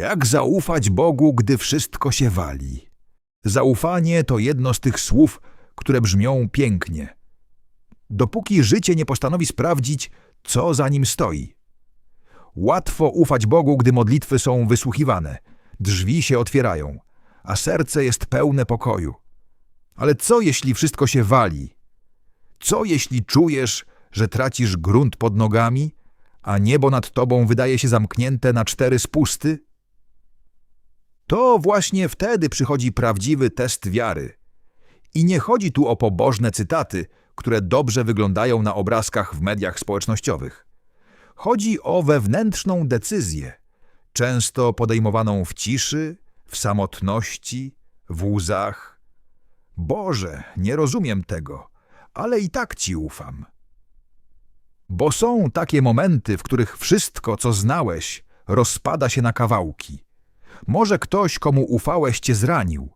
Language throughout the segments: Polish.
Jak zaufać Bogu, gdy wszystko się wali? Zaufanie to jedno z tych słów, które brzmią pięknie. Dopóki życie nie postanowi sprawdzić, co za nim stoi. Łatwo ufać Bogu, gdy modlitwy są wysłuchiwane, drzwi się otwierają, a serce jest pełne pokoju. Ale co jeśli wszystko się wali? Co jeśli czujesz, że tracisz grunt pod nogami, a niebo nad tobą wydaje się zamknięte na cztery spusty? To właśnie wtedy przychodzi prawdziwy test wiary. I nie chodzi tu o pobożne cytaty, które dobrze wyglądają na obrazkach w mediach społecznościowych. Chodzi o wewnętrzną decyzję, często podejmowaną w ciszy, w samotności, w łzach. Boże, nie rozumiem tego, ale i tak Ci ufam. Bo są takie momenty, w których wszystko, co znałeś, rozpada się na kawałki. Może ktoś, komu ufałeś, cię zranił.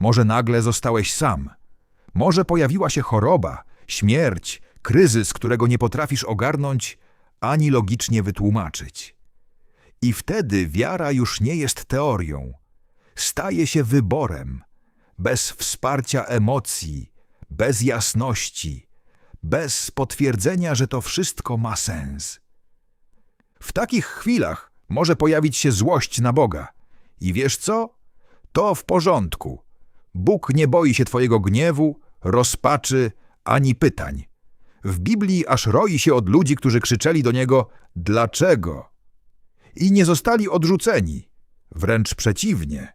Może nagle zostałeś sam. Może pojawiła się choroba, śmierć, kryzys, którego nie potrafisz ogarnąć ani logicznie wytłumaczyć. I wtedy wiara już nie jest teorią. Staje się wyborem. Bez wsparcia emocji, bez jasności, bez potwierdzenia, że to wszystko ma sens. W takich chwilach może pojawić się złość na Boga. I wiesz co? To w porządku. Bóg nie boi się Twojego gniewu, rozpaczy ani pytań. W Biblii aż roi się od ludzi, którzy krzyczeli do Niego dlaczego? I nie zostali odrzuceni. Wręcz przeciwnie.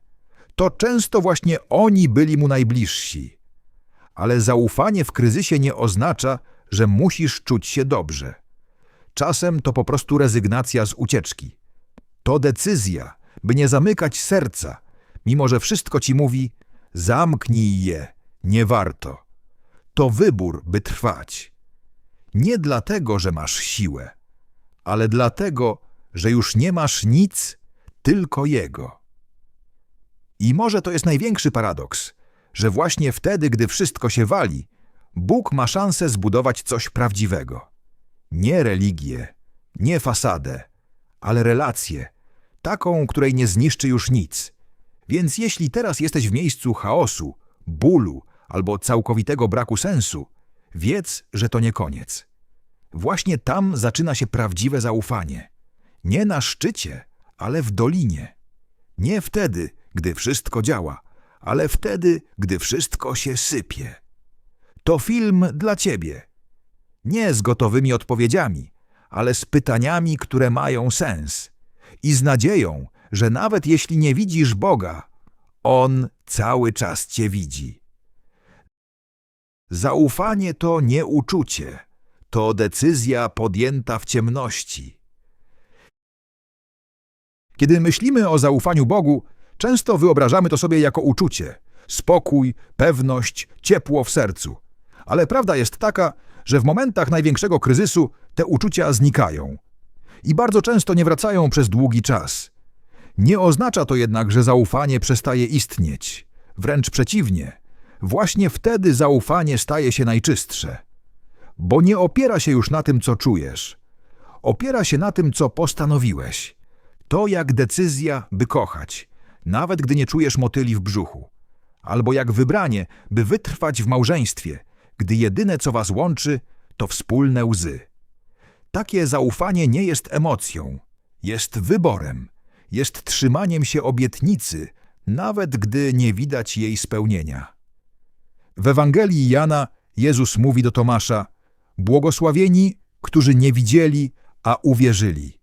To często właśnie oni byli Mu najbliżsi. Ale zaufanie w kryzysie nie oznacza, że musisz czuć się dobrze. Czasem to po prostu rezygnacja z ucieczki. To decyzja, by nie zamykać serca, mimo że wszystko ci mówi zamknij je, nie warto. To wybór, by trwać. Nie dlatego, że masz siłę, ale dlatego, że już nie masz nic, tylko Jego. I może to jest największy paradoks, że właśnie wtedy, gdy wszystko się wali, Bóg ma szansę zbudować coś prawdziwego. Nie religię, nie fasadę, ale relację, taką, której nie zniszczy już nic. Więc jeśli teraz jesteś w miejscu chaosu, bólu albo całkowitego braku sensu, wiedz, że to nie koniec. Właśnie tam zaczyna się prawdziwe zaufanie. Nie na szczycie, ale w dolinie. Nie wtedy, gdy wszystko działa, ale wtedy, gdy wszystko się sypie. To film dla ciebie. Nie z gotowymi odpowiedziami, ale z pytaniami, które mają sens. I z nadzieją, że nawet jeśli nie widzisz Boga, On cały czas cię widzi. Zaufanie to nie uczucie, to decyzja podjęta w ciemności. Kiedy myślimy o zaufaniu Bogu, często wyobrażamy to sobie jako uczucie spokój, pewność, ciepło w sercu. Ale prawda jest taka, że w momentach największego kryzysu te uczucia znikają i bardzo często nie wracają przez długi czas. Nie oznacza to jednak, że zaufanie przestaje istnieć. Wręcz przeciwnie, właśnie wtedy zaufanie staje się najczystsze. Bo nie opiera się już na tym, co czujesz. Opiera się na tym, co postanowiłeś. To jak decyzja, by kochać, nawet gdy nie czujesz motyli w brzuchu. Albo jak wybranie, by wytrwać w małżeństwie, gdy jedyne, co was łączy, to wspólne łzy. Takie zaufanie nie jest emocją, jest wyborem, jest trzymaniem się obietnicy, nawet gdy nie widać jej spełnienia. W Ewangelii Jana Jezus mówi do Tomasza: Błogosławieni, którzy nie widzieli, a uwierzyli.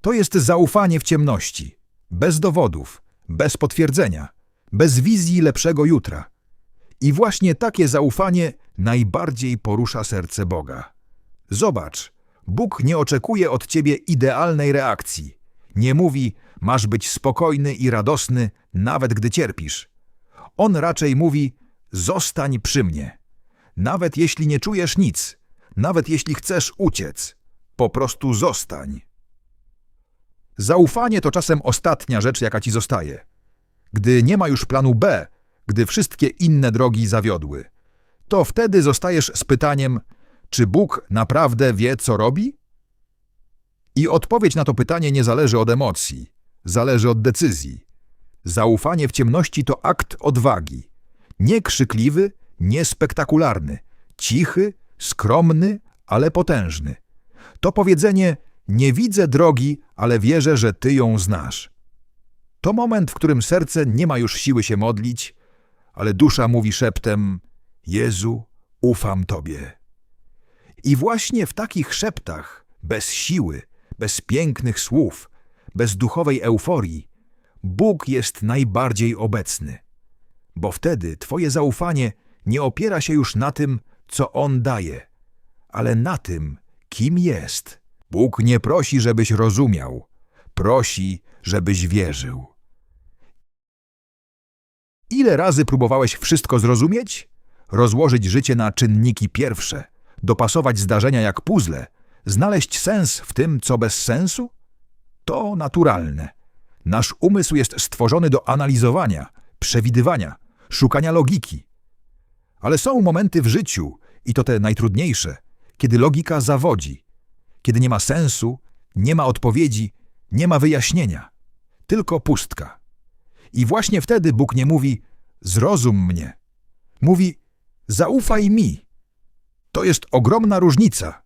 To jest zaufanie w ciemności, bez dowodów, bez potwierdzenia, bez wizji lepszego jutra. I właśnie takie zaufanie najbardziej porusza serce Boga. Zobacz, Bóg nie oczekuje od ciebie idealnej reakcji. Nie mówi, masz być spokojny i radosny, nawet gdy cierpisz. On raczej mówi, zostań przy mnie. Nawet jeśli nie czujesz nic, nawet jeśli chcesz uciec, po prostu zostań. Zaufanie to czasem ostatnia rzecz, jaka ci zostaje. Gdy nie ma już planu B, gdy wszystkie inne drogi zawiodły, to wtedy zostajesz z pytaniem, czy Bóg naprawdę wie, co robi? I odpowiedź na to pytanie nie zależy od emocji, zależy od decyzji. Zaufanie w ciemności to akt odwagi. Nie krzykliwy, nie spektakularny. Cichy, skromny, ale potężny. To powiedzenie nie widzę drogi, ale wierzę, że Ty ją znasz. To moment, w którym serce nie ma już siły się modlić, ale dusza mówi szeptem: Jezu, ufam Tobie. I właśnie w takich szeptach, bez siły, bez pięknych słów, bez duchowej euforii, Bóg jest najbardziej obecny. Bo wtedy Twoje zaufanie nie opiera się już na tym, co On daje, ale na tym, kim jest. Bóg nie prosi, żebyś rozumiał, prosi, żebyś wierzył. Ile razy próbowałeś wszystko zrozumieć? Rozłożyć życie na czynniki pierwsze, dopasować zdarzenia jak puzzle, znaleźć sens w tym, co bez sensu? To naturalne. Nasz umysł jest stworzony do analizowania, przewidywania, szukania logiki. Ale są momenty w życiu, i to te najtrudniejsze, kiedy logika zawodzi, kiedy nie ma sensu, nie ma odpowiedzi, nie ma wyjaśnienia, tylko pustka. I właśnie wtedy Bóg nie mówi: Zrozum mnie. Mówi: Zaufaj mi. To jest ogromna różnica.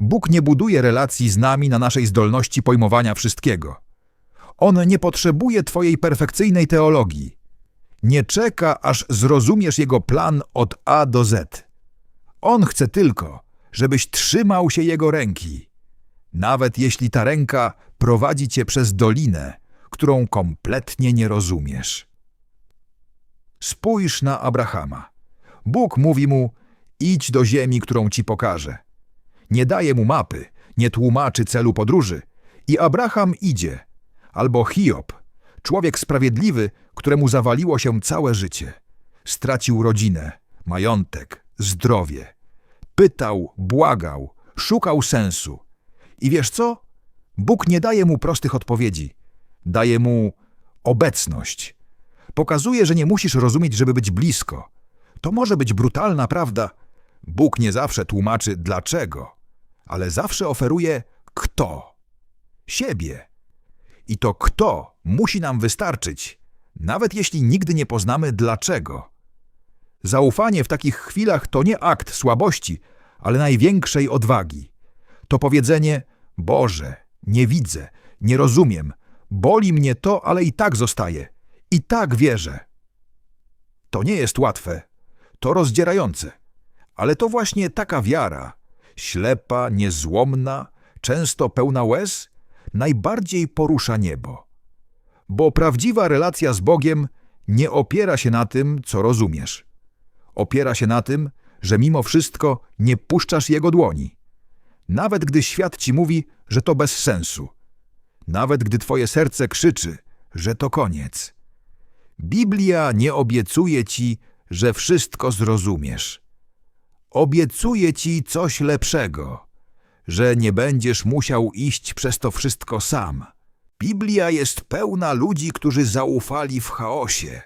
Bóg nie buduje relacji z nami na naszej zdolności pojmowania wszystkiego. On nie potrzebuje Twojej perfekcyjnej teologii. Nie czeka, aż zrozumiesz Jego plan od A do Z. On chce tylko, żebyś trzymał się Jego ręki. Nawet jeśli ta ręka prowadzi Cię przez dolinę, którą kompletnie nie rozumiesz. Spójrz na Abrahama. Bóg mówi mu: idź do ziemi, którą ci pokażę. Nie daje mu mapy, nie tłumaczy celu podróży. I Abraham idzie. Albo Hiob, człowiek sprawiedliwy, któremu zawaliło się całe życie. Stracił rodzinę, majątek, zdrowie. Pytał, błagał, szukał sensu. I wiesz co? Bóg nie daje mu prostych odpowiedzi. Daje mu obecność. Pokazuje, że nie musisz rozumieć, żeby być blisko. To może być brutalna prawda. Bóg nie zawsze tłumaczy dlaczego, ale zawsze oferuje kto. Siebie. I to kto musi nam wystarczyć, nawet jeśli nigdy nie poznamy dlaczego. Zaufanie w takich chwilach to nie akt słabości, ale największej odwagi. To powiedzenie: Boże, nie widzę, nie rozumiem, boli mnie to, ale i tak zostaje, i tak wierzę. To nie jest łatwe, to rozdzierające, ale to właśnie taka wiara, ślepa, niezłomna, często pełna łez, najbardziej porusza niebo. Bo prawdziwa relacja z Bogiem nie opiera się na tym, co rozumiesz. Opiera się na tym, że mimo wszystko nie puszczasz Jego dłoni. Nawet gdy świat ci mówi, że to bez sensu. Nawet gdy twoje serce krzyczy, że to koniec. Biblia nie obiecuje ci, że wszystko zrozumiesz. Obiecuje ci coś lepszego, że nie będziesz musiał iść przez to wszystko sam. Biblia jest pełna ludzi, którzy zaufali w chaosie.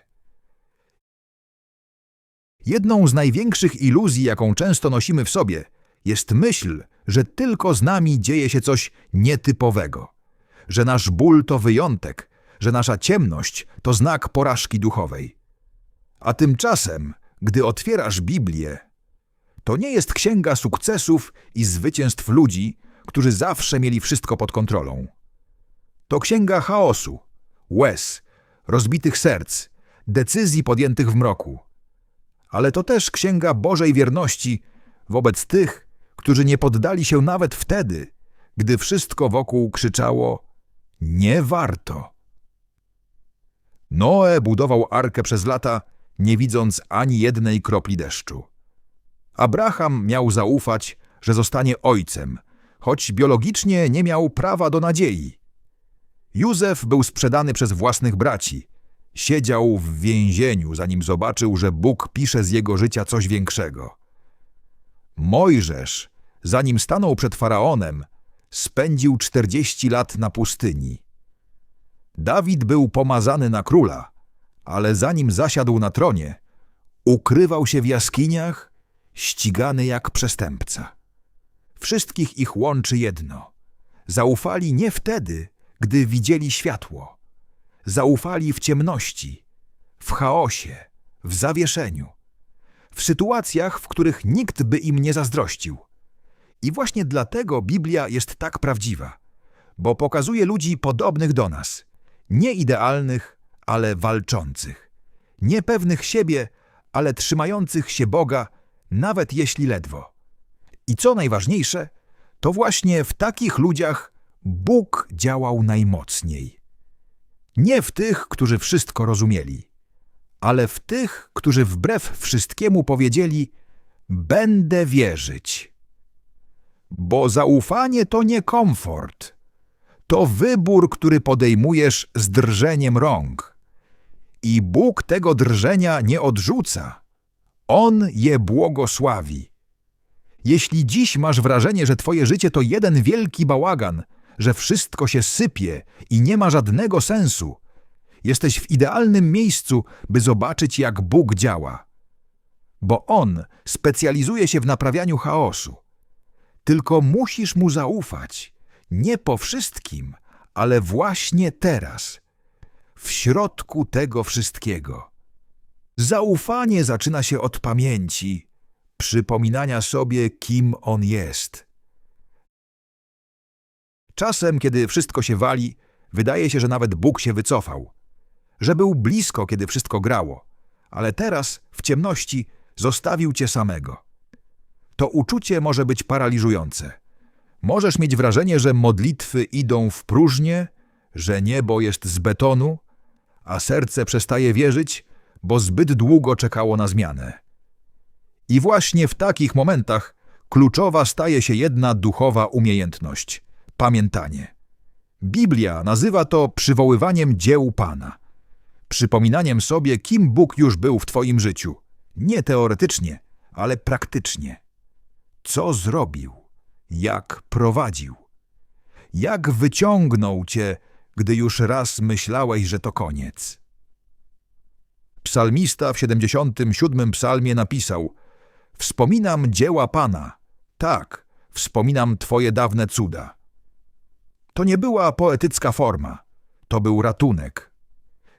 Jedną z największych iluzji, jaką często nosimy w sobie, jest myśl, że tylko z nami dzieje się coś nietypowego, że nasz ból to wyjątek, że nasza ciemność to znak porażki duchowej. A tymczasem, gdy otwierasz Biblię, to nie jest księga sukcesów i zwycięstw ludzi, którzy zawsze mieli wszystko pod kontrolą. To księga chaosu, łez, rozbitych serc, decyzji podjętych w mroku. Ale to też księga Bożej wierności wobec tych, którzy nie poddali się nawet wtedy, gdy wszystko wokół krzyczało: Nie warto. Noe budował arkę przez lata, nie widząc ani jednej kropli deszczu. Abraham miał zaufać, że zostanie ojcem, choć biologicznie nie miał prawa do nadziei. Józef był sprzedany przez własnych braci. Siedział w więzieniu, zanim zobaczył, że Bóg pisze z jego życia coś większego. Mojżesz, zanim stanął przed faraonem, spędził czterdzieści lat na pustyni. Dawid był pomazany na króla, ale zanim zasiadł na tronie, ukrywał się w jaskiniach, ścigany jak przestępca. Wszystkich ich łączy jedno. Zaufali nie wtedy, gdy widzieli światło, zaufali w ciemności, w chaosie, w zawieszeniu, w sytuacjach, w których nikt by im nie zazdrościł. I właśnie dlatego Biblia jest tak prawdziwa, bo pokazuje ludzi podobnych do nas, nie idealnych, ale walczących, niepewnych siebie, ale trzymających się Boga, nawet jeśli ledwo. I co najważniejsze, to właśnie w takich ludziach Bóg działał najmocniej. Nie w tych, którzy wszystko rozumieli, ale w tych, którzy wbrew wszystkiemu powiedzieli: Będę wierzyć. Bo zaufanie to nie komfort, to wybór, który podejmujesz z drżeniem rąk. I Bóg tego drżenia nie odrzuca, On je błogosławi. Jeśli dziś masz wrażenie, że twoje życie to jeden wielki bałagan, że wszystko się sypie i nie ma żadnego sensu, jesteś w idealnym miejscu, by zobaczyć, jak Bóg działa. Bo On specjalizuje się w naprawianiu chaosu. Tylko musisz Mu zaufać, nie po wszystkim, ale właśnie teraz, w środku tego wszystkiego. Zaufanie zaczyna się od pamięci, przypominania sobie, kim On jest. Czasem, kiedy wszystko się wali, wydaje się, że nawet Bóg się wycofał, że był blisko, kiedy wszystko grało, ale teraz, w ciemności, zostawił cię samego. To uczucie może być paraliżujące. Możesz mieć wrażenie, że modlitwy idą w próżnię, że niebo jest z betonu, a serce przestaje wierzyć, bo zbyt długo czekało na zmianę. I właśnie w takich momentach kluczowa staje się jedna duchowa umiejętność pamiętanie. Biblia nazywa to przywoływaniem dzieł Pana, przypominaniem sobie, kim Bóg już był w Twoim życiu, nie teoretycznie, ale praktycznie. Co zrobił, jak prowadził, jak wyciągnął Cię, gdy już raz myślałeś, że to koniec. Psalmista w 77 psalmie napisał: Wspominam dzieła Pana, tak, wspominam Twoje dawne cuda. To nie była poetycka forma, to był ratunek.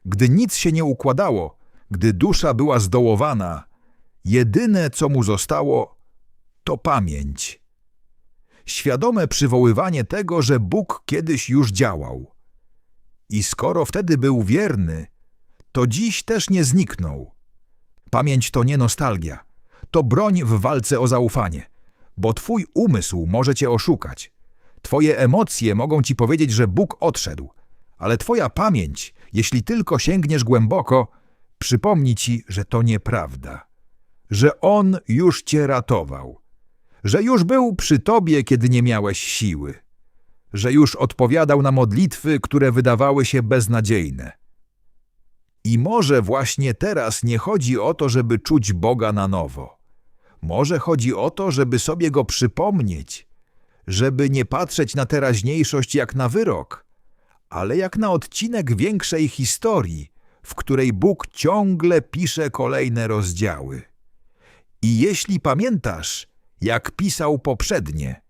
Gdy nic się nie układało, gdy dusza była zdołowana, jedyne co mu zostało, to pamięć. Świadome przywoływanie tego, że Bóg kiedyś już działał. I skoro wtedy był wierny, to dziś też nie zniknął. Pamięć to nie nostalgia, to broń w walce o zaufanie, bo twój umysł może cię oszukać. Twoje emocje mogą ci powiedzieć, że Bóg odszedł, ale twoja pamięć, jeśli tylko sięgniesz głęboko, przypomni ci, że to nieprawda, że On już cię ratował, że już był przy tobie, kiedy nie miałeś siły, że już odpowiadał na modlitwy, które wydawały się beznadziejne. I może właśnie teraz nie chodzi o to, żeby czuć Boga na nowo. Może chodzi o to, żeby sobie Go przypomnieć, żeby nie patrzeć na teraźniejszość jak na wyrok, ale jak na odcinek większej historii, w której Bóg ciągle pisze kolejne rozdziały. I jeśli pamiętasz, jak pisał poprzednie,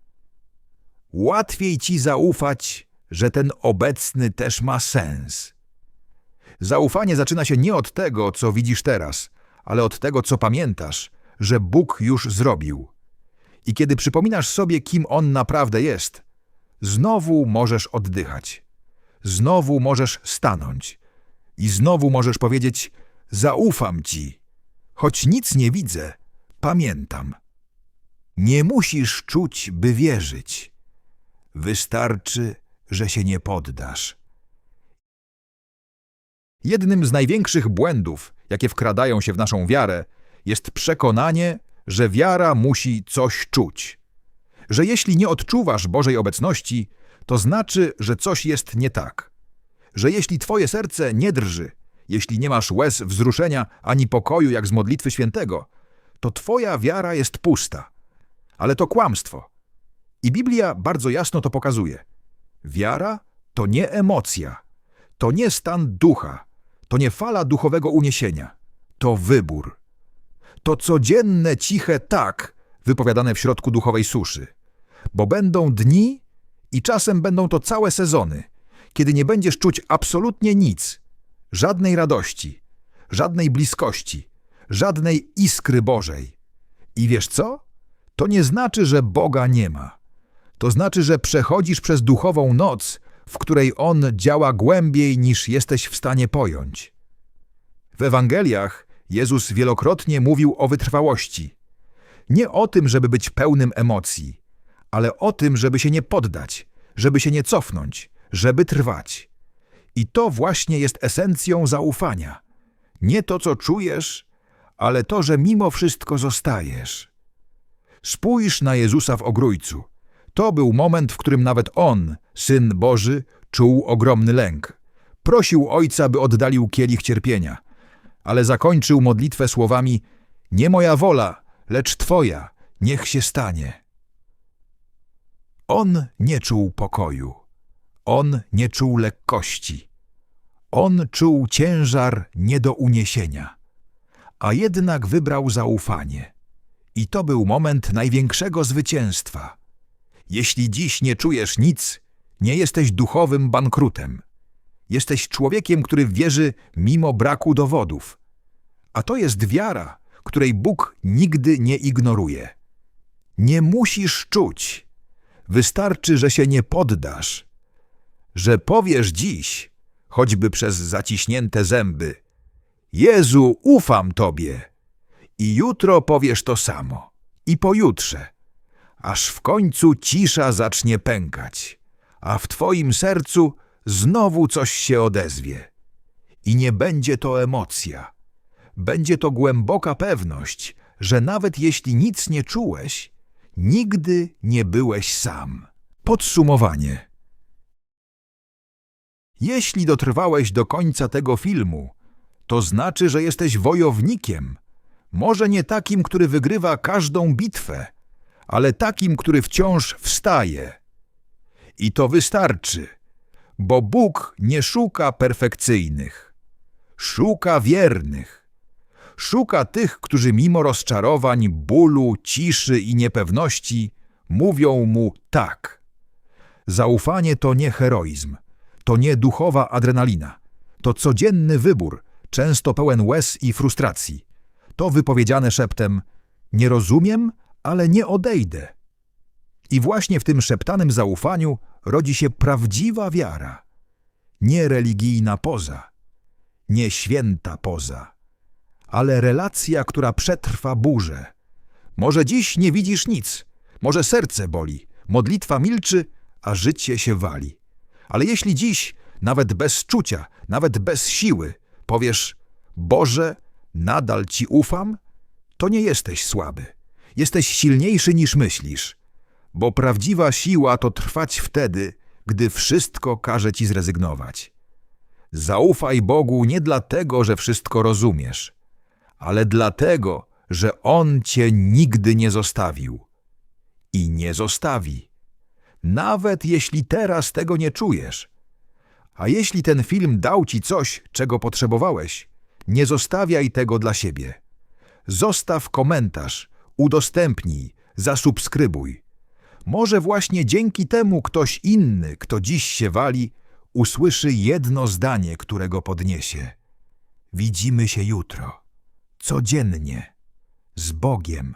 łatwiej ci zaufać, że ten obecny też ma sens. Zaufanie zaczyna się nie od tego, co widzisz teraz, ale od tego, co pamiętasz, że Bóg już zrobił. I kiedy przypominasz sobie, kim On naprawdę jest, znowu możesz oddychać. Znowu możesz stanąć. I znowu możesz powiedzieć: Zaufam Ci. Choć nic nie widzę, pamiętam. Nie musisz czuć, by wierzyć. Wystarczy, że się nie poddasz. Jednym z największych błędów, jakie wkradają się w naszą wiarę, jest przekonanie, że wiara musi coś czuć. Że jeśli nie odczuwasz Bożej obecności, to znaczy, że coś jest nie tak. Że jeśli twoje serce nie drży, jeśli nie masz łez wzruszenia ani pokoju jak z modlitwy świętego, to twoja wiara jest pusta. Ale to kłamstwo. I Biblia bardzo jasno to pokazuje. Wiara to nie emocja, to nie stan ducha, to nie fala duchowego uniesienia, to wybór. To codzienne ciche tak wypowiadane w środku duchowej suszy. Bo będą dni i czasem będą to całe sezony, kiedy nie będziesz czuć absolutnie nic, żadnej radości, żadnej bliskości, żadnej iskry Bożej. I wiesz co? To nie znaczy, że Boga nie ma. To znaczy, że przechodzisz przez duchową noc, w której On działa głębiej niż jesteś w stanie pojąć. W Ewangeliach Jezus wielokrotnie mówił o wytrwałości. Nie o tym, żeby być pełnym emocji, ale o tym, żeby się nie poddać, żeby się nie cofnąć, żeby trwać. I to właśnie jest esencją zaufania. Nie to, co czujesz, ale to, że mimo wszystko zostajesz. Spójrz na Jezusa w ogrójcu. To był moment, w którym nawet On, Syn Boży, czuł ogromny lęk. Prosił Ojca, by oddalił kielich cierpienia, ale zakończył modlitwę słowami Nie moja wola, lecz Twoja, niech się stanie. On nie czuł pokoju. On nie czuł lekkości. On czuł ciężar nie do uniesienia. A jednak wybrał zaufanie. I to był moment największego zwycięstwa. Jeśli dziś nie czujesz nic, nie jesteś duchowym bankrutem. Jesteś człowiekiem, który wierzy mimo braku dowodów. A to jest wiara, której Bóg nigdy nie ignoruje. Nie musisz czuć. Wystarczy, że się nie poddasz. Że powiesz dziś, choćby przez zaciśnięte zęby, Jezu, ufam Tobie. I jutro powiesz to samo. I pojutrze. Aż w końcu cisza zacznie pękać, a w Twoim sercu znowu coś się odezwie. I nie będzie to emocja. Będzie to głęboka pewność, że nawet jeśli nic nie czułeś, nigdy nie byłeś sam. Podsumowanie. Jeśli dotrwałeś do końca tego filmu, to znaczy, że jesteś wojownikiem. Może nie takim, który wygrywa każdą bitwę, ale takim, który wciąż wstaje. I to wystarczy, bo Bóg nie szuka perfekcyjnych. Szuka wiernych. Szuka tych, którzy mimo rozczarowań, bólu, ciszy i niepewności mówią mu tak. Zaufanie to nie heroizm, to nie duchowa adrenalina, to codzienny wybór, często pełen łez i frustracji. To wypowiedziane szeptem: Nie rozumiem, ale nie odejdę. I właśnie w tym szeptanym zaufaniu rodzi się prawdziwa wiara. Nie religijna poza, nie święta poza, ale relacja, która przetrwa burzę. Może dziś nie widzisz nic, może serce boli, modlitwa milczy, a życie się wali. Ale jeśli dziś, nawet bez czucia, nawet bez siły, powiesz: Boże, nadal Ci ufam, to nie jesteś słaby. Jesteś silniejszy niż myślisz, bo prawdziwa siła to trwać wtedy, gdy wszystko każe Ci zrezygnować. Zaufaj Bogu nie dlatego, że wszystko rozumiesz, ale dlatego, że On Cię nigdy nie zostawił. I nie zostawi. Nawet jeśli teraz tego nie czujesz. A jeśli ten film dał Ci coś, czego potrzebowałeś, nie zostawiaj tego dla siebie. Zostaw komentarz, udostępnij, zasubskrybuj. Może właśnie dzięki temu ktoś inny, kto dziś się wali, usłyszy jedno zdanie, którego podniesie. Widzimy się jutro, codziennie, z Bogiem.